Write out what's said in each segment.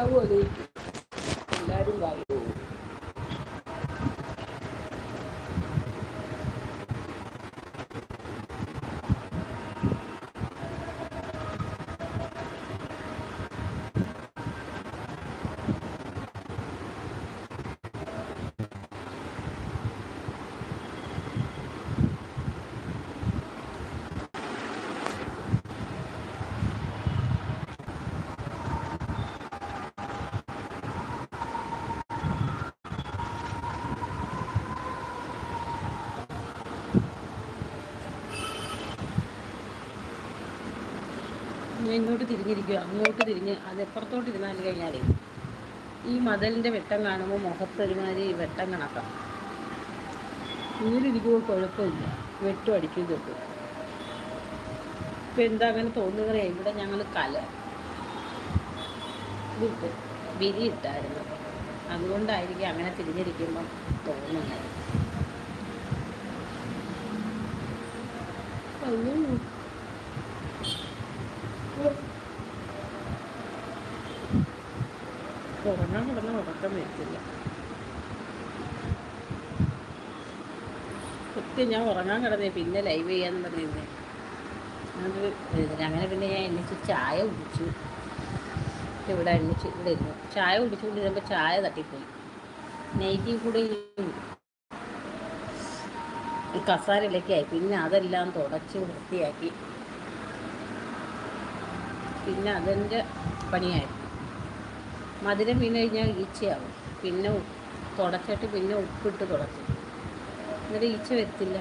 加我的 ഇങ്ങോട്ട് തിരിഞ്ഞിരിക്കുക അങ്ങോട്ട് തിരിഞ്ഞ് അത് എപ്പുറത്തോട്ട് ഇരുന്നാൽ കഴിഞ്ഞാൽ ഈ മതലിന്റെ വെട്ടം കാണുമ്പോൾ മുഖത്ത് ഒരുമാതിരി വെട്ടം കണക്കാം. ഇങ്ങനെ കുഴപ്പമില്ല. വെട്ടും അടിക്കും തൊട്ടും ഇപ്പം എന്താ അങ്ങനെ തോന്നുകയെ ഇവിടെ ഞങ്ങൾ കല. ഇതിട്ട് വിരി ഇട്ടായിരുന്നു. അതുകൊണ്ടായിരിക്കും അങ്ങനെ തിരിഞ്ഞിരിക്കുമ്പം തോന്നുന്നത്. ഉറങ്ങാൻ കിടന്ന് ഉറക്കം വരത്തില്ല കൃത്യം ഞാൻ ഉറങ്ങാൻ കിടന്നേ പിന്നെ ലൈവ് ചെയ്യാന്ന് പറഞ്ഞിരുന്നേ. അങ്ങനെ പിന്നെ ഞാൻ എണ്ണിച്ച് ചായ കുടിച്ചു. ഇവിടെ എണ്ണിച്ച് ഇവിടെ ഇരുന്നു. ചായ കുടിച്ചുകൊണ്ടിരുന്നപ്പോൾ ചായ തട്ടിപ്പോയി. നെയ്റ്റി കൂടെ കസാരയിലേക്കായി പിന്നെ അതെല്ലാം തുടച്ച് വൃത്തിയാക്കി. പിന്നെ അതെന്റെ പണിയായിരുന്നു. മധുരം വീണ് കഴിഞ്ഞാൽ ഈച്ചയാവും. പിന്നെ തുടച്ചിട്ട് പിന്നെ ഉപ്പിട്ട് തുടച്ചു എന്നിട്ട് ഈച്ച വരത്തില്ല.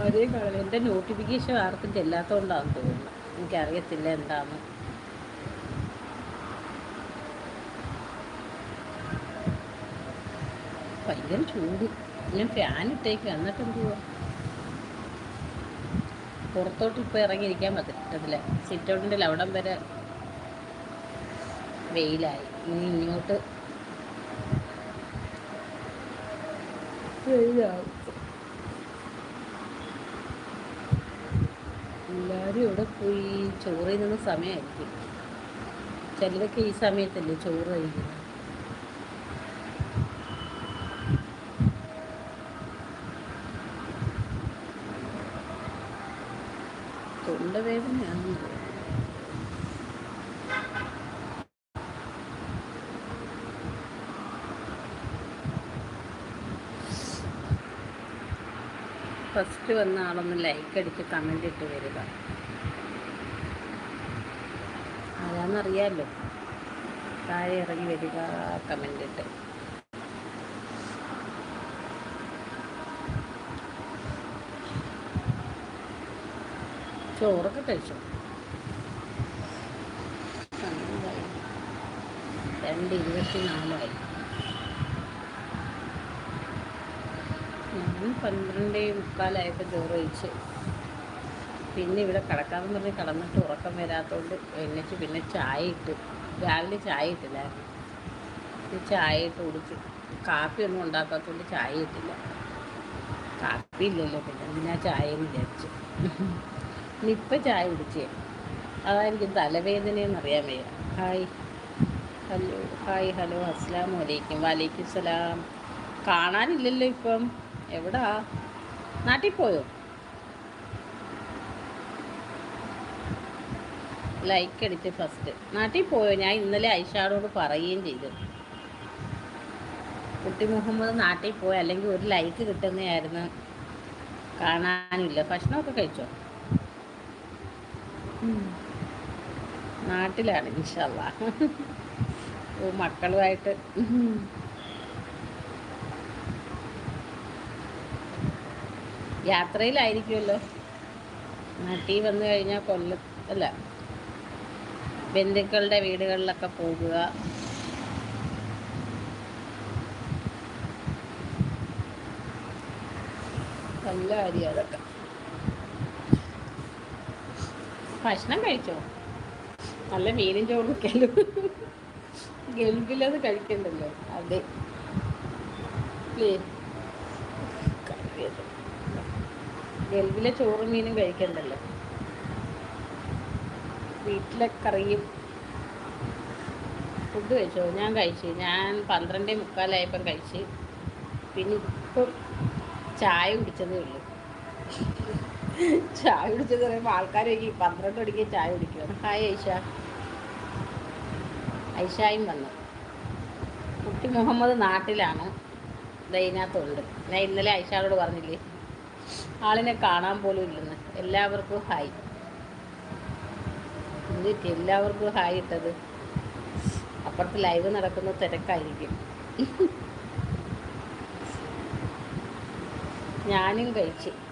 അതേ കാണില്ല എന്റെ നോട്ടിഫിക്കേഷൻ ആർക്കും ചെല്ലാത്തതുകൊണ്ടാണെന്ന് തോന്നുന്നു. എനിക്കറിയത്തില്ല എന്താണ് ഭയങ്കര ചൂട്. ഞാൻ ഫാൻ ഇട്ടേക്ക്. എന്നിട്ട് എന്ത് ചെയ്യുക പുറത്തോട്ട് ഇപ്പോൾ ഇറങ്ങിയിരിക്കാൻ പറ്റത്തില്ല. സിറ്റ് ഔട്ടിന്റെ അവിടം വരെ വെയിലായി. ഇനി ഇങ്ങോട്ട് എല്ലാവരും ഇവിടെ പോയി? ചോറ് തിന്നുന്ന സമയമായിരിക്കും. ചിലരൊക്കെ ഈ സമയത്തല്ലേ ചോറ് കഴിക്കുന്നത്? തൊണ്ടവേദനയാണെന്ന് ഫസ്റ്റ് വന്ന ആളൊന്ന് ലൈക്ക് അടിച്ച് കമന്റ് ഇട്ട് വരിക. ആരാന്നറിയാമല്ലോ താഴെ ഇറങ്ങി വരിക കമന്റ് ഇട്ട്. ചോറൊക്കെ കഴിച്ചോ? രണ്ട് രണ്ട് ഇരുപത്തിനാലായി ഞാൻ പന്ത്രണ്ടേ മുക്കാലായപ്പോൾ ചോറ് കഴിച്ച്. പിന്നെ ഇവിടെ കിടക്കാമെന്ന് പറഞ്ഞ് കിടന്നിട്ട് ഉറക്കം വരാത്തതുകൊണ്ട് എണ്ണിച്ച് പിന്നെ ചായ ഇട്ട്. രാവിലെ ചായ ഇട്ടില്ലായിരുന്നു ചായ ഇട്ട് കുടിച്ചു. കാപ്പി ഒന്നും ഉണ്ടാക്കാത്തതുകൊണ്ട് ചായ ഇട്ടില്ല. കാപ്പി ഇല്ലല്ലോ പിന്നെ എന്തിനാ ചായ വിചാരിച്ചു. ഇനിയിപ്പം ചായ കുടിച്ചേ. അതായിരിക്കും തലവേദനയെന്ന് എന്നറിയാൻ വയ്യ. ഹായ്. ഹലോ ഹായ് ഹലോ അസ്സാം വലൈക്കും വലൈക്കും സലാം. കാണാനില്ലല്ലോ ഇപ്പം. എവിടാ? നാട്ടിൽ പോയോ? ലൈക്ക് അടിച്ച് ഫസ്റ്റ് നാട്ടിൽ പോയോ? ഞാൻ ഇന്നലെ ഐഷാടോട് പറയുകയും ചെയ്തു. കുട്ടി മുഹമ്മദ് നാട്ടിൽ പോയി അല്ലെങ്കിൽ ഒരു ലൈക്ക് കിട്ടുന്നതായിരുന്നു. കാണാനില്ല. ഭക്ഷണമൊക്കെ കഴിച്ചോ. നാട്ടിലാണ് ഇൻഷല്ല മക്കളുമായിട്ട്. യാത്രയിലായിരിക്കുമല്ലോ നാട്ടിൽ വന്നു കഴിഞ്ഞാൽ കൊല്ല അല്ല ബന്ധുക്കളുടെ വീടുകളിലൊക്കെ പോകുക. നല്ല കാര്യം അതൊക്കെ. ഭക്ഷണം കഴിച്ചോ? നല്ല മീനും ചോറിക്കല്ലോ ഗൾഫിലത് കഴിക്കണ്ടല്ലോ? അതെ. ഗൾഫിലെ ചോറും മീനും കഴിക്കണ്ടല്ലോ? വീട്ടിലെ കറിയും. ഫുഡ് കഴിച്ചോ? ഞാൻ കഴിച്ചു. ഞാൻ പന്ത്രണ്ടേ മുക്കാലായപ്പം കഴിച്ച്. പിന്നെ ഇപ്പം ചായ കുടിച്ചതേ ഉള്ളൂ. ചായ കുടിച്ചു പറയുമ്പോൾ ആൾക്കാരൊക്കെ പന്ത്രണ്ട് മണിക്ക് ചായ കുടിക്കുന്നു ഹായ് ഐഷ. ഐഷായും വന്നു. കുട്ടി മുഹമ്മദ് നാട്ടിലാണ്. ദൈനകത്തുണ്ട് ഞാൻ ഇന്നലെ ഐഷാളോട് പറഞ്ഞില്ലേ? ആളിനെ കാണാൻ പോലും ഇല്ലെന്ന്. എല്ലാവർക്കും ഹായ്. എന്നിട്ട് എല്ലാവർക്കും ഹായ് ഇട്ടത്? അപ്പുറത്ത് ലൈവ് നടക്കുന്ന തിരക്കായിരിക്കും. ഞാനും കഴിച്ച്.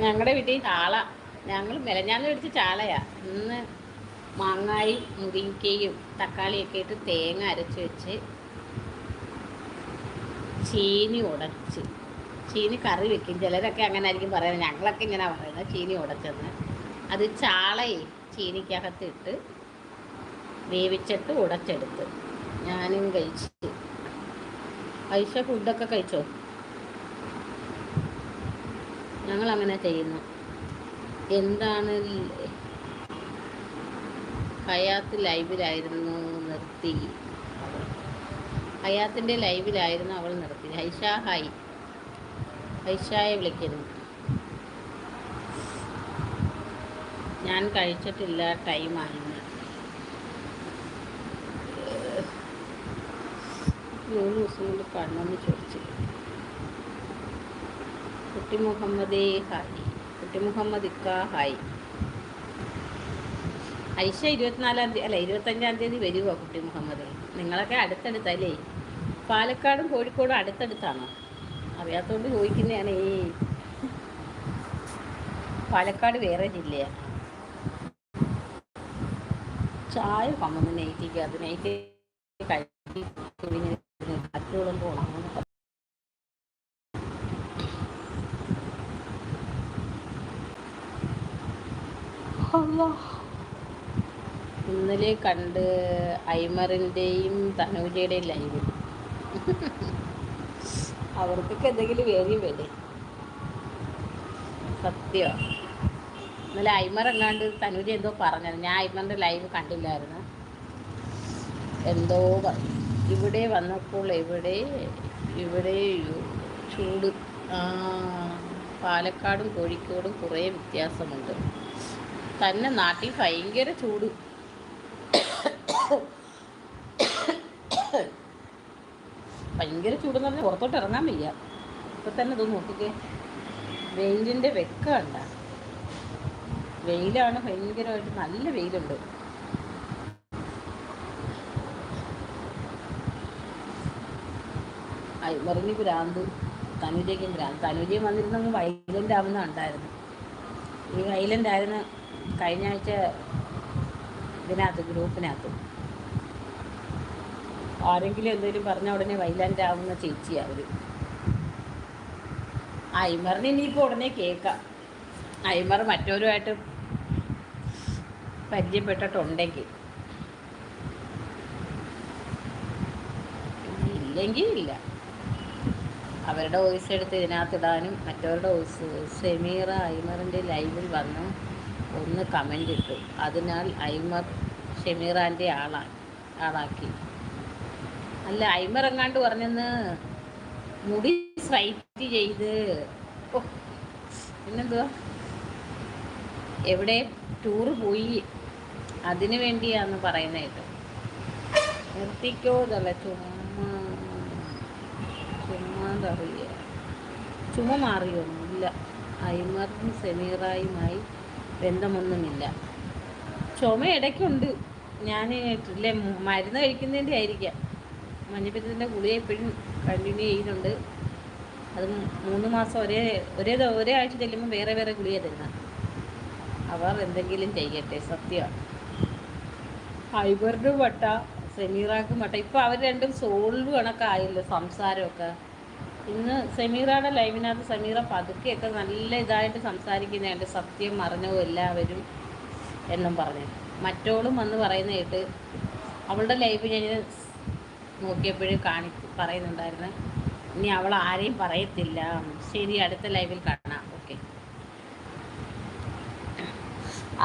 ഞങ്ങളുടെ വീട്ടിൽ ചാള. ഞങ്ങൾ മെലഞ്ഞാന്ന് പിടിച്ച ചാളയാ. ഇന്ന് മാങ്ങായും മുരിങ്ങയും തക്കാളിയൊക്കെ ഇട്ട് തേങ്ങ അരച്ച് വെച്ച് ചീനി ഉടച്ച്. ചീനി കറി വെക്കും. ചിലരൊക്കെ അങ്ങനെ ആയിരിക്കും പറയുന്നത്. ഞങ്ങളൊക്കെ ഇങ്ങനെ പറയുന്നത്. ചീനി ഉടച്ചെന്ന്. അത് ചാളയെ ചീനിക്കകത്ത് ഇട്ട് വേവിച്ചിട്ട് ഉടച്ചെടുത്ത്. ഞാനും കഴിച്ച്. പൈസ ഫുഡൊക്കെ കഴിച്ചോ? ഞങ്ങൾ അങ്ങനെ ചെയ്യുന്നു. എന്താണ് ഹയാത്ത് ലൈവിലായിരുന്നു നിർത്തി. ഹയാത്തിന്റെ ലൈവിലായിരുന്നു അവൾ നിർത്തി. ഹൈഷ ഹായ് ഹൈഷായെ വിളിക്കരുത്. ഞാൻ കഴിച്ചിട്ടില്ല ടൈമായിരുന്നു മൂന്ന് ദിവസം കൊണ്ട് കണ്ണെന്ന് ചോദിച്ചു കുട്ടി മുഹമ്മദേ ഹായ്. കുട്ടി മുഹമ്മദ് ഇക്ക ഹായ്. ഐഷ ഇരുപത്തിനാലാം തീയതി അല്ല ഇരുപത്തഞ്ചാം തീയതി വരുമോ കുട്ടി മുഹമ്മദ് നിങ്ങളൊക്കെ അടുത്തടുത്തല്ലേ? പാലക്കാടും കോഴിക്കോടും അടുത്തടുത്താണോ? അറിയാത്തോണ്ട് ചോദിക്കുന്നതാണ്. ഈ പാലക്കാട് വേറെ ജില്ലയാണ് ചായ കമ്മുന്നു നൈറ്റിക്ക് അത് നൈറ്റ് കഴിഞ്ഞ് കാറ്റുകളും പോകണം അല്ലാ ഇന്നലെ കണ്ട് ഐമറിന്റെയും തനൂജയുടെയും ലൈവ്. അവർക്കൊക്കെ എന്തെങ്കിലും വേദിയും വേണ്ടേ? സത്യം? ഇന്നലെ ഐമർ എങ്ങാണ്ട് തനൂജ എന്തോ പറഞ്ഞത് ഞാൻ ഐമറിന്റെ ലൈവ് കണ്ടില്ലായിരുന്നു. എന്തോ പറഞ്ഞു ഇവിടെ വന്നപ്പോൾ ഇവിടെ ഇവിടെ ചൂട് പാലക്കാടും കോഴിക്കോടും കുറേ വ്യത്യാസമുണ്ട്. തന്നെ നാട്ടിൽ ഭയങ്കര ചൂട്. ഭയങ്കര ചൂടെന്ന് പറഞ്ഞാൽ പുറത്തോട്ട് ഇറങ്ങാൻ വയ്യ. ഇപ്പൊ തന്നെ ഇത് നോക്കിക്കേ. വെയിലിന്റെ വെക്ക കണ്ട വെയിലാണ് ഭയങ്കരമായിട്ട് നല്ല വെയിലുണ്ട്. ഐമറിന് ഭ്രാന്ത്. തനുജയ്ക്കും ഭ്രാന്ത്. തനുജയും വന്നിരുന്നെങ്കിൽ വൈലന്റ് ആവുന്ന ഉണ്ടായിരുന്നു ഈ വൈലന്റ് ആയിരുന്നു കഴിഞ്ഞ ആഴ്ച ഇതിനകത്ത് ഗ്രൂപ്പിനകത്ത്. ആരെങ്കിലും എന്തെങ്കിലും പറഞ്ഞ ഉടനെ വൈലന്റ് ആവുന്ന ചേച്ചി അവർ ഐമറിന് ഇനിയിപ്പോൾ ഉടനെ കേൾക്കാം. ഐമർ മറ്റവരുമായിട്ട് പരിചയപ്പെട്ടിട്ടുണ്ടെങ്കിൽ ഇല്ലെങ്കിൽ ഇല്ല. അവരുടെ വോയിസ് എടുത്ത് ഇതിനകത്ത് ഇടാനും മറ്റവരുടെ വോയിസ് സെമീറ ഐമറിന്റെ ലൈവിൽ വന്ന്. ഒന്ന് കമന്റ് ഇട്ടു. അതിനാൽ ഐമർ ഷെമീറാന്റെ ആളാ ആളാക്കി. അല്ല ഐമർ എങ്ങാണ്ട് പറഞ്ഞെന്ന് മുടി സ്ട്രൈറ്റ് ചെയ്ത്. ഓ പിന്നെന്തുവാ? എവിടെ? ടൂറ് പോയി. അതിനു വേണ്ടിയാന്ന് പറയുന്ന കേട്ടോ. നിർത്തിക്കോ ഇതല്ല? ചുമ്മാ ചുമ്മാതറിയ ചുമ മാറിയോ ഇല്ല ഐമറും സെമീറായുമായി ബന്ധമൊന്നുമില്ല. ചുമ ഇടയ്ക്കുണ്ട് ഞാൻ ഇല്ലേ മരുന്ന് കഴിക്കുന്നതിന്റെ ആയിരിക്കാം മഞ്ഞപ്പിത്തത്തിന്റെ ഗുളിക എപ്പോഴും കണ്ടിന്യൂ ചെയ്യുന്നുണ്ട്. അത് മൂന്ന് മാസം ഒരേ ഒരേ ഒരേ ആഴ്ച ചെല്ലുമ്പോൾ വേറെ വേറെ ഗുളിക തരുന്ന അവർ എന്തെങ്കിലും ചെയ്യട്ടെ സത്യമാണ് ഹൈബറിനും വട്ട സെമീറാക്കും വട്ട. ഇപ്പോൾ അവർ രണ്ടും സോൾവ് കണക്കായല്ലോ സംസാരമൊക്കെ. ഇന്ന് സെമീറയുടെ ലൈവിനകത്ത് സെമീറ പതുക്കെയൊക്കെ നല്ല ഇതായിട്ട് സംസാരിക്കുന്നതായിട്ട് സത്യം മറിഞ്ഞോ എല്ലാവരും എന്നും പറഞ്ഞു. മറ്റോളും വന്ന് പറയുന്ന കേട്ട് അവളുടെ ലൈവ് ഞാൻ നോക്കിയപ്പോഴും കാണി പറയുന്നുണ്ടായിരുന്നു. ഇനി അവൾ ആരെയും പറയത്തില്ല. ശരി അടുത്ത ലൈവിൽ കാണാം. ഓക്കെ.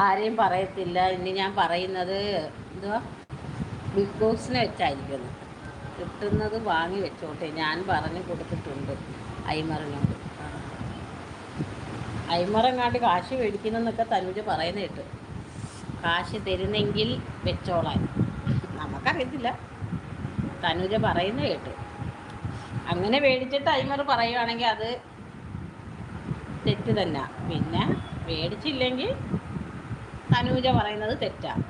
ആരെയും പറയത്തില്ല. ഇനി ഞാൻ പറയുന്നത് എന്തുവാ? ബിഗ് ബോസിനെ വെച്ചായിരിക്കുന്നു കിട്ടുന്നത് വാങ്ങി വെച്ചോട്ടെ. ഞാൻ പറഞ്ഞു കൊടുത്തിട്ടുണ്ട് അയിമറിനോട്. ഐമറെങ്ങാണ്ട് കാശ് മേടിക്കുന്നെന്നൊക്കെ തനുജ പറയുന്ന കേട്ട്. കാശ് തരുന്നെങ്കിൽ വെച്ചോളാൻ. നമുക്കറിയത്തില്ല. തനുജ പറയുന്ന കേട്ട്. അങ്ങനെ മേടിച്ചിട്ട് അയിമർ പറയുവാണെങ്കിൽ അത് തെറ്റ് തന്നെ. പിന്നെ മേടിച്ചില്ലെങ്കിൽ തനൂജ പറയുന്നത് തെറ്റാണ്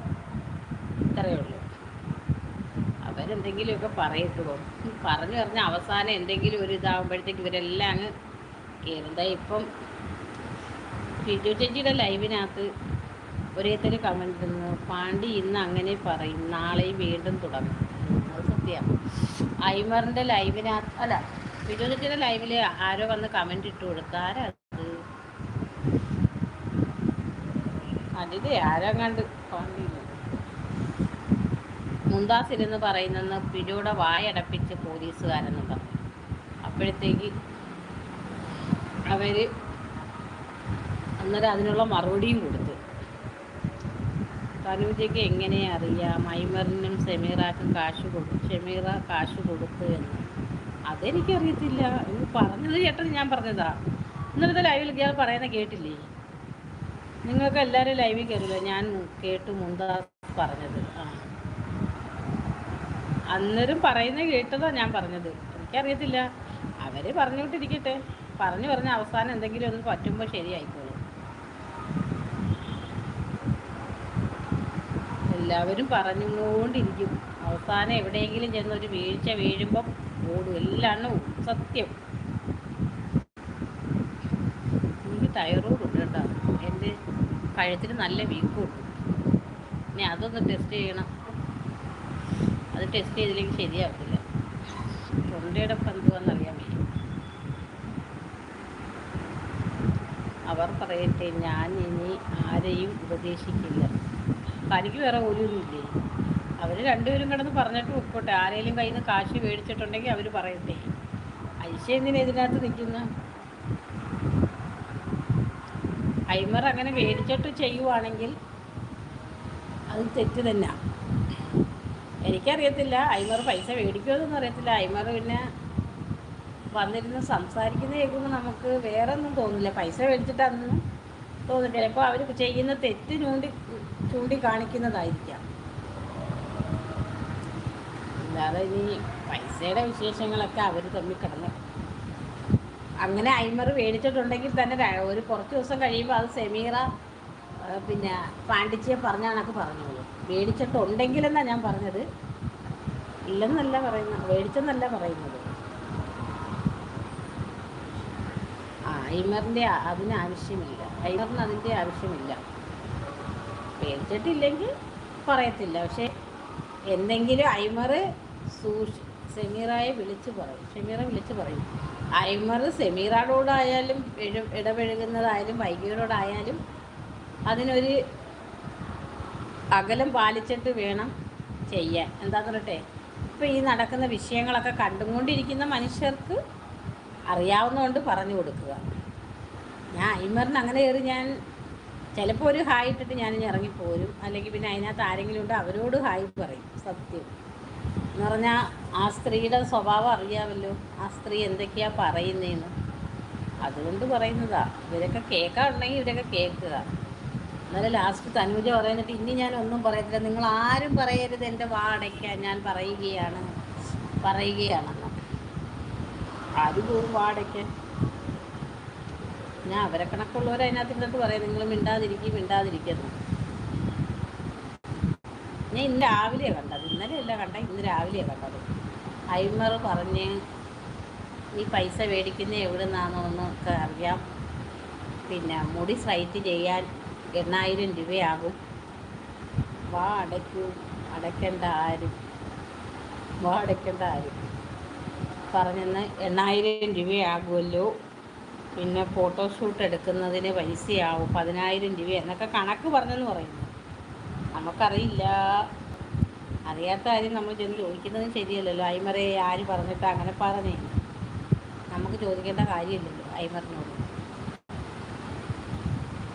ഇത്രയേ ഉള്ളൂ. അവരെന്തെങ്കിലുമൊക്കെ പറയത്തുള്ളൂ പറഞ്ഞു പറഞ്ഞ അവസാനം എന്തെങ്കിലും ഒരു ഇതാകുമ്പോഴത്തേക്ക് ഇവരെല്ലാം അങ്ങ് കയറുന്നത് ഇപ്പം ഷിജു ചേച്ചിയുടെ ലൈവിനകത്ത് ഒരേത്തൊരു കമന്റ് ഇരുന്നു പാണ്ടി ഇന്ന് അങ്ങനെ പറയും. നാളെയും വീണ്ടും തുടങ്ങും. അത് സത്യമാണ് ഐമറിന്റെ ലൈവിനകത്ത് അല്ല ഷിജു ചേച്ചിയുടെ ലൈവിൽ ആരോ വന്ന് കമന്റ് ഇട്ട് കൊടുത്തു. ആരാ അത്? കണ്ട്? ആരങ്ങാണ്ട് പാണ്ടിയില്ല മുന്താസിരുന്ന് പറയുന്നെന്ന് പിഴയുടെ വായടപ്പിച്ച് പോലീസുകാരെന്ന് പറഞ്ഞു. അപ്പോഴത്തേക്ക് അവർ അന്നേരം അതിനുള്ള മറുപടിയും കൊടുത്തു. തനൂജയ്ക്ക് എങ്ങനെ അറിയാം? മൈമറിനും സെമീറാക്കും കാശ് കൊടുത്തു ഷെമീറ കാശ് കൊടുത്തു എന്ന്. അതെനിക്കറിയത്തില്ല. എന്ന് പറഞ്ഞത് ചേട്ടൻ ഞാൻ പറഞ്ഞതാ. ഇന്നലത്തെ ലൈവിൽ ഇയാൾ പറയുന്ന കേട്ടില്ലേ? നിങ്ങൾക്ക് എല്ലാവരും ലൈവിൽ കയറില്ല? ഞാൻ കേട്ടു മുന്താ പറഞ്ഞത്. അന്നേരം പറയുന്നത് കേട്ടതാ ഞാൻ പറഞ്ഞത്. എനിക്കറിയത്തില്ല. അവർ പറഞ്ഞുകൊണ്ടിരിക്കട്ടെ. പറഞ്ഞു പറഞ്ഞ അവസാനം എന്തെങ്കിലും ഒന്ന് പറ്റുമ്പോൾ ശരിയായിക്കോളും. എല്ലാവരും പറഞ്ഞുകൊണ്ടിരിക്കും. അവസാനം എവിടെയെങ്കിലും ചെന്ന് ഒരു വീഴ്ച വീഴുമ്പം ഓടും. എല്ലാം സത്യം. എനിക്ക് തൈറോയ്ഡ് ഉണ്ട് കേട്ടോ. എന്റെ കഴുത്തിന് നല്ല വീക്കുണ്ട്. ഇനി അതൊന്ന് ടെസ്റ്റ് ചെയ്യണം. അത് ടെസ്റ്റ് ചെയ്തില്ലെങ്കിൽ ശരിയാവില്ല തൊണ്ടയുടെ പന്തുവാന്നറിയാൻ വയ്യ. അവർ പറയട്ടെ ഞാൻ ഇനി ആരെയും ഉപദേശിക്കില്ല. തനിക്ക് വേറെ ഒന്നുമില്ലേ അവർ രണ്ടുപേരും കിടന്ന് പറഞ്ഞിട്ട് പൊക്കോട്ടെ. ആരെങ്കിലും കയ്യിൽ നിന്ന് കാശ് മേടിച്ചിട്ടുണ്ടെങ്കിൽ അവർ പറയട്ടെ. ഐശ എന്തിനാ ഇതിനകത്ത് നിൽക്കുന്ന? ഐമർ അങ്ങനെ മേടിച്ചിട്ട് ചെയ്യുവാണെങ്കിൽ അത് തെറ്റ് തന്നെ. എനിക്കറിയത്തില്ല. ഐമർ പൈസ മേടിക്കുമെന്നൊന്നും അറിയത്തില്ല. ഐമർ പിന്നെ വന്നിരുന്ന് സംസാരിക്കുന്ന കേൾക്കുമ്പോൾ നമുക്ക് വേറെ ഒന്നും തോന്നില്ല. പൈസ മേടിച്ചിട്ടൊന്നും തോന്നില്ല ചിലപ്പോൾ അവർ ചെയ്യുന്ന തെറ്റ് ചൂണ്ടി ചൂണ്ടിക്കാണിക്കുന്നതായിരിക്കാം. അല്ലാതെ ഇനി പൈസയുടെ വിശേഷങ്ങളൊക്കെ അവർ തമ്മിൽ കിടന്ന് അങ്ങനെ ഐമർ മേടിച്ചിട്ടുണ്ടെങ്കിൽ തന്നെ ഒരു കുറച്ച് ദിവസം കഴിയുമ്പോൾ അത് സെമീറ പിന്നെ പാണ്ഡിച്ചിയെ പറഞ്ഞ. കണക്ക് പറഞ്ഞോളൂ മേടിച്ചിട്ടുണ്ടെങ്കിലെന്നാണ് ഞാൻ പറഞ്ഞത്. ഇല്ലെന്നല്ല പറയുന്നത് മേടിച്ചെന്നല്ല പറയുന്നത്. ആ ഐമറിന്റെ അതിന് ആവശ്യമില്ല. ഐമറിന് അതിന്റെ ആവശ്യമില്ല. മേടിച്ചിട്ടില്ലെങ്കിൽ പറയത്തില്ല. പക്ഷെ എന്തെങ്കിലും ഐമർ സൂക്ഷി സെമീറായെ വിളിച്ച് പറയും. ഷെമീറ വിളിച്ച് പറയും. ഐമർ സെമീറോടായാലും ഇട ഇടപഴകുന്നതായാലും വൈകിയോടായാലും അതിനൊരു അകലം പാലിച്ചിട്ട് വേണം ചെയ്യാൻ. എന്താന്ന് പറയട്ടെ? ഇപ്പോൾ ഈ നടക്കുന്ന വിഷയങ്ങളൊക്കെ കണ്ടുകൊണ്ടിരിക്കുന്ന മനുഷ്യർക്ക് അറിയാവുന്നതുകൊണ്ട് പറഞ്ഞു കൊടുക്കുക. ഞാൻ ഐമറിന് അങ്ങനെ കയറി ഞാൻ ചിലപ്പോൾ ഒരു ഹായ് ഇട്ടിട്ട് ഞാൻ ഇറങ്ങിപ്പോരും. അല്ലെങ്കിൽ പിന്നെ അതിനകത്ത് ആരെങ്കിലും ഉണ്ട് അവരോട് ഹായ് പറയും. സത്യം. എന്ന് പറഞ്ഞാൽ ആ സ്ത്രീയുടെ സ്വഭാവം അറിയാമല്ലോ. ആ സ്ത്രീ എന്തൊക്കെയാണ് പറയുന്നതെന്ന് അതുകൊണ്ട് പറയുന്നതാ. ഇവരൊക്കെ കേൾക്കാറുണ്ടെങ്കിൽ ഇവരൊക്കെ കേൾക്കുക. എന്നാലും ലാസ്റ്റ് തനുജ പറയുന്നിട്ട് ഇനി ഞാൻ ഒന്നും പറയത്തില്ല. നിങ്ങൾ ആരും പറയരുത്. എന്റെ വാ അടയ്ക്കാൻ ഞാൻ പറയുകയാണ്. പറയുകയാണെന്ന് ആരും പോകും വാ അടയ്ക്കാൻ ഞാൻ അവരെ കണക്കുള്ളവർ അതിനകത്ത് ഇരുന്നിട്ട് പറയാം നിങ്ങൾ മിണ്ടാതിരിക്കും മിണ്ടാതിരിക്കുന്നു ഞാൻ ഇന്ന് രാവിലെയാണ് കണ്ടത്. ഇന്നലെ അല്ല കണ്ട ഇന്ന് രാവിലെയാണ് കണ്ടത്. ഐമർ പറഞ്ഞ് ഈ പൈസ മേടിക്കുന്ന എവിടെ നിന്നാണോ എന്നൊക്കെ അറിയാം. പിന്നെ മുടി സ്ട്രൈറ്റ് ചെയ്യാൻ എണ്ണായിരം രൂപയാകും. വാ അടയ്ക്കൂ. അടയ്ക്കേണ്ട ആരും. വാ അടയ്ക്കേണ്ട ആരും. പറഞ്ഞെന്ന് എണ്ണായിരം രൂപയാകുമല്ലോ. പിന്നെ ഫോട്ടോഷൂട്ട് എടുക്കുന്നതിന് പൈസയാവും. പതിനായിരം രൂപ എന്നൊക്കെ കണക്ക് പറഞ്ഞെന്ന് പറയുന്നു. നമുക്കറിയില്ല. അറിയാത്ത കാര്യം നമ്മൾ ചെന്ന് ചോദിക്കുന്നത് ശരിയല്ലല്ലോ. ഐമറെ ആര് പറഞ്ഞിട്ട് അങ്ങനെ പറഞ്ഞേ. നമുക്ക് ചോദിക്കേണ്ട കാര്യമില്ലല്ലോ ഐമറിനോട്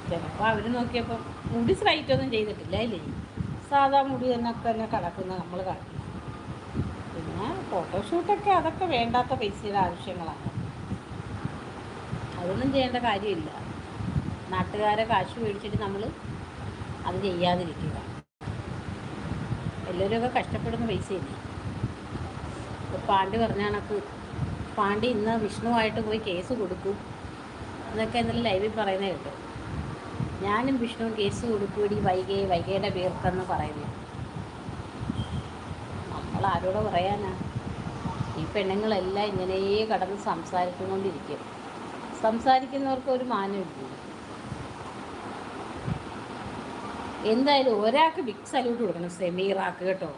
ചിലപ്പോൾ അവർ നോക്കിയപ്പോൾ മുടി സ്ട്രൈറ്റ് ഒന്നും ചെയ്തിട്ടില്ല അല്ലേ? സാധാ മുടി എന്നൊക്കെ തന്നെ കിടക്കുന്ന നമ്മൾ കാണിക്കും. പിന്നെ ഫോട്ടോഷൂട്ടൊക്കെ അതൊക്കെ വേണ്ടാത്ത പൈസയുടെ ആവശ്യങ്ങളാണ്. അതൊന്നും ചെയ്യേണ്ട കാര്യമില്ല. നാട്ടുകാരെ കാശ് മേടിച്ചിട്ട് നമ്മൾ അത് ചെയ്യാതിരിക്കുക. എല്ലാവരുമൊക്കെ കഷ്ടപ്പെടുന്ന പൈസയില്ലേ? ഇപ്പോൾ പാണ്ടി പറഞ്ഞ കണക്ക് പാണ്ടി ഇന്ന് വിഷ്ണുവായിട്ട് പോയി കേസ് കൊടുക്കും. എന്നൊക്കെ ഇന്നലെ ലൈവിൽ പറയുന്നത് കേട്ടോ. ഞാനും വിഷ്ണു കേസ് കൊടുക്കൂടി വൈകേ വൈകയുടെ പേർക്കെന്ന് പറയുന്നു. നമ്മൾ ആരോട് പറയാനാ. ഈ പെണ്ണുങ്ങളെല്ലാം ഇങ്ങനെ കടന്ന് സംസാരിച്ചുകൊണ്ടിരിക്കും. സംസാരിക്കുന്നവർക്ക് ഒരു മാനമില്ല. എന്തായാലും ഒരാൾക്ക് ബിഗ് സല്യൂട്ട് കൊടുക്കണം സെമീറാക്ക് കേട്ടോ.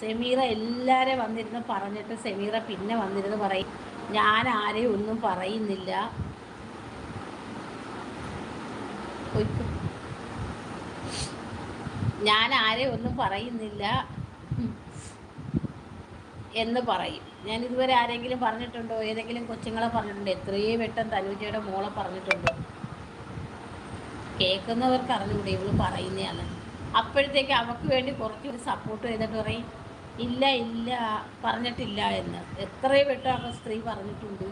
സെമീറ എല്ലാവരെയും വന്നിരുന്ന് പറഞ്ഞിട്ട് സെമീറ പിന്നെ വന്നിരുന്ന് പറയും ഞാൻ ആരെയും ഒന്നും പറയുന്നില്ല. ഞാൻ ആരെ ഒന്നും പറയുന്നില്ല. എന്ന് പറയും. ഞാൻ ഇതുവരെ ആരെങ്കിലും പറഞ്ഞിട്ടുണ്ടോ? ഏതെങ്കിലും കൊച്ചുങ്ങളെ പറഞ്ഞിട്ടുണ്ടോ? എത്രയും വെട്ടം തനുജയുടെ മോളെ പറഞ്ഞിട്ടുണ്ടോ? കേൾക്കുന്നവർക്ക് അറിഞ്ഞുകൂടെ ഇവൾ പറയുന്നതാണ്. അപ്പോഴത്തേക്ക് അവക്ക് വേണ്ടി കുറച്ചൊരു സപ്പോർട്ട് ചെയ്തിട്ട് പറയും ഇല്ല ഇല്ല പറഞ്ഞിട്ടില്ല എന്ന്. എത്രയും വെട്ടം ആ സ്ത്രീ പറഞ്ഞിട്ടുണ്ട്.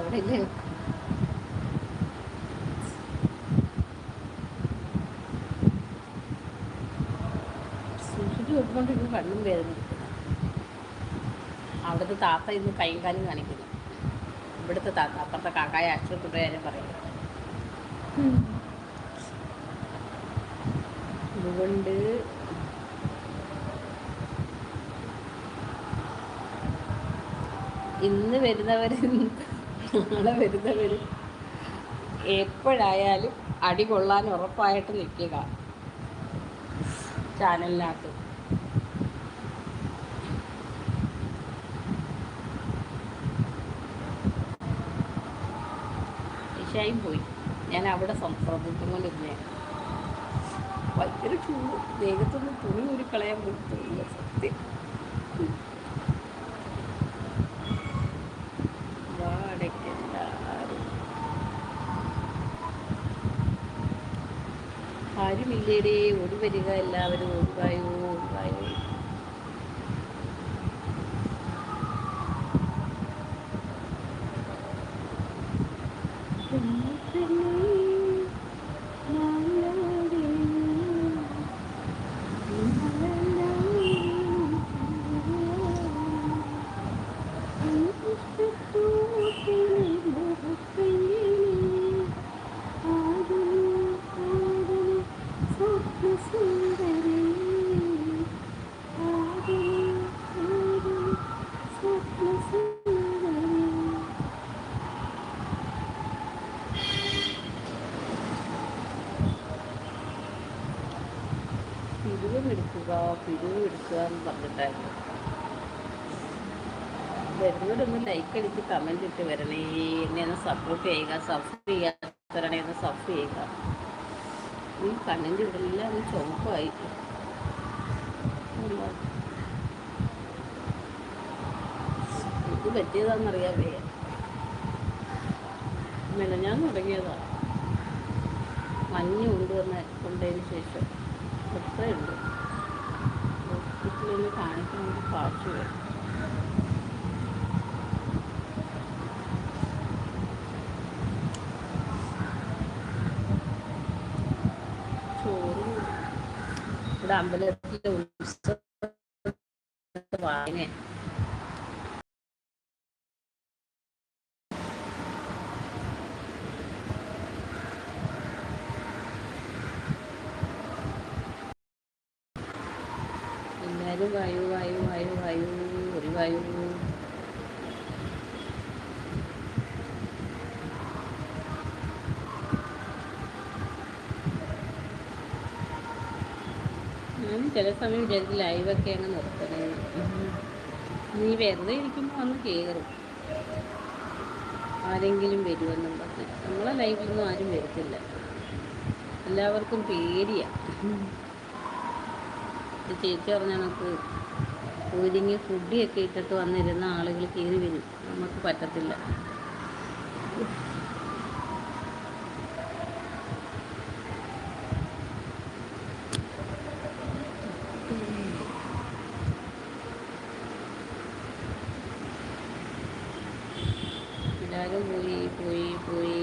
അവിടെ സൂക്ഷിച്ചു വെക്കുകൊണ്ടിരിക്കും കണ്ണും വേദനിക്കുന്നു അവിടുത്തെ താത്ത ഇന്ന് കൈയും കാലും കാണിക്കുന്നു. ഇവിടുത്തെ താത്ത അപ്പുറത്തെ കാക്കായ ആശുപത്രിയാരും പറയുന്നു. അതുകൊണ്ട് ഇന്ന് വരുന്നവർ നാളെ വരുന്നവർ എപ്പോഴായാലും അടി കൊള്ളാൻ ഉറപ്പായിട്ട് നിൽക്കുക. ചാനലിനകത്ത്. ഇഷായും പോയി. ഞാൻ അവിടെ ശ്രദ്ധിച്ചുകൊണ്ടിരുന്നേ ഭയങ്കര ചൂട് ദേഹത്തൊന്നും തുണി ഒരു കളയാൻ പറ്റില്ല സത്യം. ആരുമില്ലേടേ ഓടി വരിക എല്ലാവരും ഓടുവായോ പറഞ്ഞിട്ടായിരുന്നു വരുന്നവരൊന്ന് ലൈക്ക് അടിച്ച് കമന്റ് ഇട്ട് വരണേ. എന്നെ ഒന്ന് സപ്പോർട്ട് ചെയ്യുക സബ് ചെയ്യാത്തവരണേ ഒന്ന് സബ്സ്ക്രൈബ് ചെയ്യുക. ഈ കണ്ണിന്റെ ഇവിടെ ഒന്ന് ചുമപ്പായി. ഇത് പറ്റിയതാണെന്നറിയാൻ വയ്യ മെനഞ്ഞാൻ തുടങ്ങിയതാ. മഞ്ഞ് കൊണ്ടുവന്ന് കൊണ്ടതിന് ശേഷം. എത്രയുണ്ട് കാണിക്കാൻ വേണ്ടി കാശ് വരും ചോറ് ഇവിടെ അമ്പലത്തിലെ ഉത്സവ വായന ചില സമയം വിചാരിച്ച് ലൈവൊക്കെ അങ്ങ് നിർത്തണേ. നീ വെറുതെ ഇരിക്കുമ്പോൾ വന്ന് കയറും ആരെങ്കിലും വരുമെന്നും പറഞ്ഞ്. നമ്മളെ ലൈഫിലൊന്നും ആരും വരത്തില്ല. എല്ലാവർക്കും പേടിയാണ് ചേച്ചി പറഞ്ഞ നമുക്ക് ഒരുങ്ങി ഫുഡിയൊക്കെ ഇട്ടിട്ട് വന്നിരുന്ന ആളുകൾ കയറി വരും. നമുക്ക് പറ്റത്തില്ല എല്ലാവരും പോയി പോയി പോയി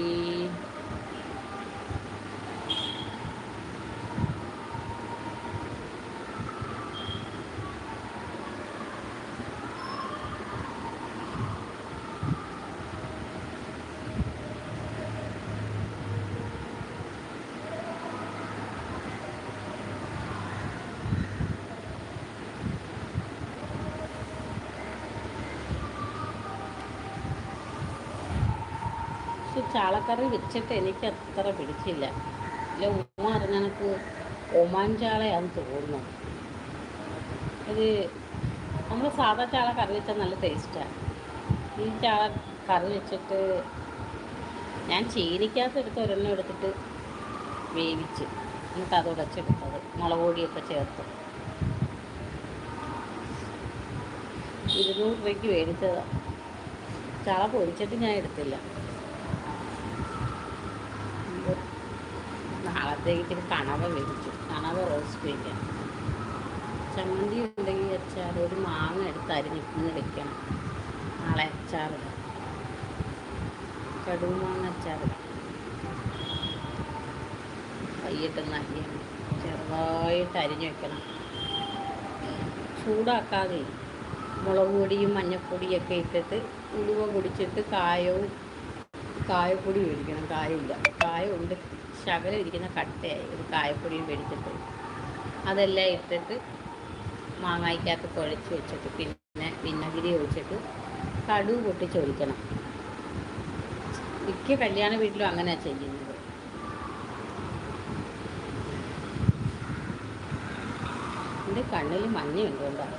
പക്ഷെ ചാളക്കറി വെച്ചിട്ട് എനിക്ക് അത്ര പിടിച്ചില്ല. ഇല്ല ഉമ്മ പറഞ്ഞ എനിക്ക് ഒമാൻ ചാളയാന്ന് തോന്നുന്നു. ഇത് നമ്മൾ സാധാ ചാള കറി വെച്ചാൽ നല്ല ടേസ്റ്റാണ് ഈ ചാള കറി വെച്ചിട്ട് ഞാൻ ചീനിക്കകത്ത് എടുത്ത് ഒരെണ്ണം എടുത്തിട്ട് വേവിച്ച് എന്നിട്ട് അത് ഉടച്ചെടുത്തത് മുളക് പൊടിയൊക്കെ ചേർത്ത്. ഇരുന്നൂറ് രൂപയ്ക്ക് മേടിച്ചതാണ് ചാള പൊരിച്ചിട്ട് ഞാൻ എടുത്തില്ല. ഇത്തിരി കണവ മേടിച്ചു. കണവ റോസ്റ്റ് വയ്ക്കണം ചമ്മന്തി ഉണ്ടെങ്കിൽ അച്ചാർ ഒരു മാങ്ങ എടുത്ത് അരിഞ്ഞിട്ട് വെക്കണം. നാളെ അച്ചാറിടാം കടുവ മാങ്ങ അച്ചാറിടാം കൈയിട്ടൊന്ന് അരിയണം. ചെറുതായിട്ട് അരിഞ്ഞു വെക്കണം. ചൂടാക്കാതെ മുളക് പൊടിയും മഞ്ഞൾപ്പൊടിയൊക്കെ ഇട്ടിട്ട് ഉലുവ പൊടിച്ചിട്ട് കായവും കായപ്പൊടി മേടിക്കണം കായമില്ല. കായമുണ്ട്. ശകലം ഇരിക്കുന്ന കട്ടയായി ഒരു കായപ്പൊടിയും മേടിച്ചിട്ട് അതെല്ലാം ഇട്ടിട്ട് മാങ്ങായ്ക്കകത്ത് കുഴച്ച് വെച്ചിട്ട് പിന്നെ വിനാഗിരി ഒഴിച്ചിട്ട് കടുവ് പൊട്ടിച്ചൊഴിക്കണം. മിക്ക കല്യാണ വീട്ടിലും അങ്ങനെയാണ് ചെയ്യുന്നത്. എന്റെ കണ്ണിൽ മഞ്ഞയുണ്ട് കൊണ്ടാണ്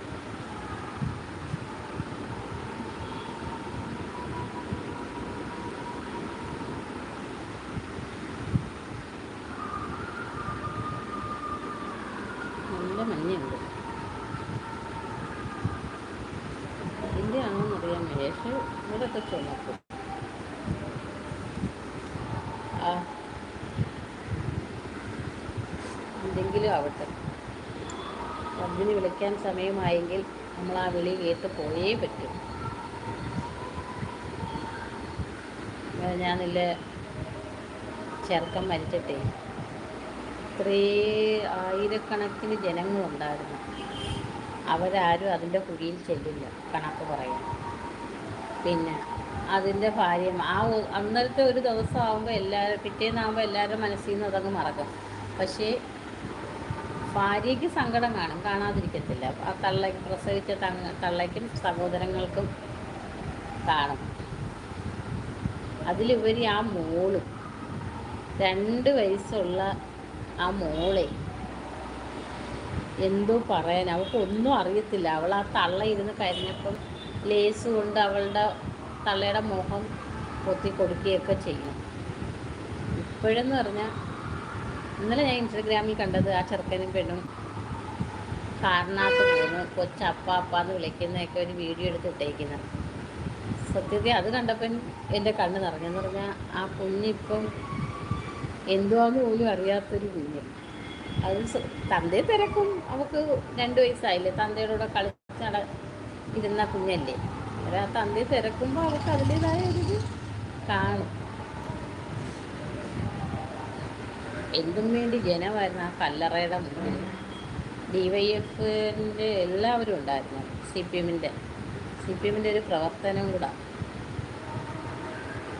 നല്ല മഞ്ഞയുണ്ട് അതിന്റെ ആണെന്ന് അറിയാൻ വയ്യ പക്ഷെ ഇവിടെയൊക്കെ ചുമക്കും എന്തെങ്കിലും ആവട്ടെ. റബ്ബിന് വിളിക്കാൻ സമയമായെങ്കിൽ നമ്മൾ ആ വിളി കേട്ട് പോയേ പറ്റും. ഞാനില്ല ചെറുക്കം മരിച്ചിട്ടേ. ഇത്രേ ആയിരക്കണക്കിന് ജനങ്ങളുണ്ടായിരുന്നു അവരാരും അതിന്റെ കുഴിയിൽ ചെല്ലില്ല. കണക്ക് പറയാം പിന്നെ അതിന്റെ ഭാര്യ. ആ അന്നത്തെ ഒരു ദിവസം ആകുമ്പോൾ എല്ലാവരും പിറ്റേന്നാകുമ്പോൾ എല്ലാവരുടെ മനസ്സിൽ നിന്ന് അതങ്ങ് മറക്കും. പക്ഷേ ഭാര്യയ്ക്ക് സങ്കടം കാണും കാണാതിരിക്കത്തില്ല. ആ തള്ള പ്രസവിച്ച തള്ളയ്ക്കും സഹോദരങ്ങൾക്കും കാണും. അതിലുപരി ആ മോളും രണ്ട് വയസ്സുള്ള ആ മോളെ എന്തോ പറയാൻ അവൾക്ക് ഒന്നും അറിയത്തില്ല. അവൾ ആ തള്ള ഇരുന്ന് കരഞ്ഞപ്പം ലേസ് കൊണ്ട് അവളുടെ തള്ളയുടെ മുഖം പൊത്തി കൊടുക്കുകയൊക്കെ ചെയ്യും. ഇപ്പോഴെന്ന് പറഞ്ഞാൽ ഇന്നലെ ഞാൻ ഇൻസ്റ്റഗ്രാമിൽ കണ്ടത് ആ ചെറുക്കനും പെണ്ണും കാറിനകത്ത് പോകുന്നു കൊച്ചപ്പ അപ്പ എന്ന് വിളിക്കുന്നതൊക്കെ ഒരു വീഡിയോ എടുത്ത് ഇട്ടേക്കുന്നത് അത് കണ്ടപ്പം എന്റെ കണ്ണ് നിറഞ്ഞെന്ന് പറഞ്ഞാൽ ആ കുഞ്ഞിപ്പം എന്തുവാന്ന് പോലും അറിയാത്തൊരു കുഞ്ഞ്. അത് തന്തേ തിരക്കും. അവൾക്ക് രണ്ട് വയസ്സായില്ലേ. തന്തയുടെ കൂടെ കളിച്ച് നട ഇരുന്ന കുഞ്ഞല്ലേ. അന്നേരം ആ തന്തി തിരക്കുമ്പോൾ അവർക്ക് അതിന്റെതായ ഒരു കാണും. എന്തും വേണ്ടി ജനമായിരുന്നു ആ കല്ലറയുടെ മുന്നിൽ ഡി എല്ലാവരും ഉണ്ടായിരുന്നു സി പി എമ്മിന്റെ. സി പി എമ്മിന്റെ ഒരു പ്രവർത്തനം കൂടെ.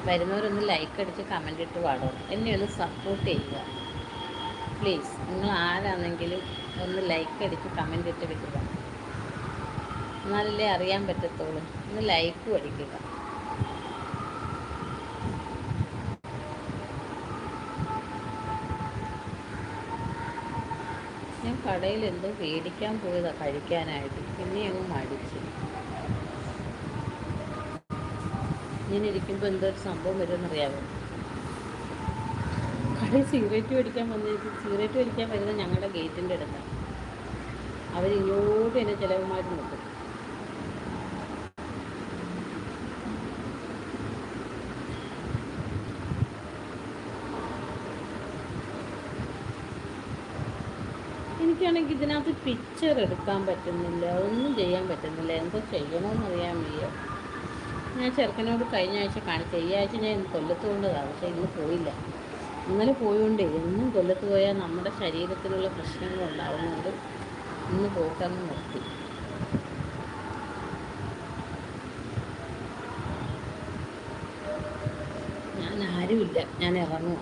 വരുന്നവരൊന്ന് ലൈക്ക് അടിച്ച് കമന്റ് ഇട്ട് പാടും. എന്നെ ഒന്ന് സപ്പോർട്ട് ചെയ്യുക. പ്ലീസ് നിങ്ങൾ ആരാണെങ്കിലും ഒന്ന് ലൈക്ക് അടിച്ച് കമന്റ് ഇട്ട് വിടുക. എന്നാലല്ലേ അറിയാൻ പറ്റത്തുള്ളൂ. ഒന്ന് ലൈക്ക് അടിക്കുക ഞാൻ കടയിൽ എന്തോ പേടിക്കാൻ പോയതാ കഴിക്കാനായിട്ട്. പിന്നെ അങ്ങ് മടിച്ചു. ഇങ്ങനെ ഇരിക്കുമ്പോൾ ഒരു സംഭവം വരുമെന്നറിയാമോ കടയിൽ സിഗരറ്റ് മേടിക്കാൻ വന്നിട്ട് സിഗരറ്റ് മേടിക്കാൻ വരുന്നത് ഞങ്ങളുടെ ഗേറ്റിന്റെ അടുത്താണ് അവരിങ്ങോട്ട് എന്നെ ചിലവുമായിട്ട് നോക്കും. എനിക്കാണെങ്കിൽ ഇതിനകത്ത് പിക്ചർ എടുക്കാൻ പറ്റുന്നില്ല ഒന്നും ചെയ്യാൻ പറ്റുന്നില്ല. എന്തോ ചെയ്യണമെന്ന് അറിയാൻ വയ്യ. ഞാൻ ചെറുക്കനോട് കഴിഞ്ഞ ആഴ്ച കാണിച്ച ഈ ആഴ്ച ഞാൻ ഇന്ന് കൊല്ലത്ത് കൊണ്ടതാണ് പക്ഷേ ഇന്ന് പോയില്ല. ഇന്നലെ പോയോണ്ടേ എന്നും കൊല്ലത്ത് പോയാൽ നമ്മുടെ ശരീരത്തിലുള്ള പ്രശ്നങ്ങൾ ഉണ്ടാകുന്നുണ്ട് ഇന്ന് പോക്കങ്ങ് നിർത്തി. ഞാൻ ആരുമില്ല ഞാൻ ഇറങ്ങുക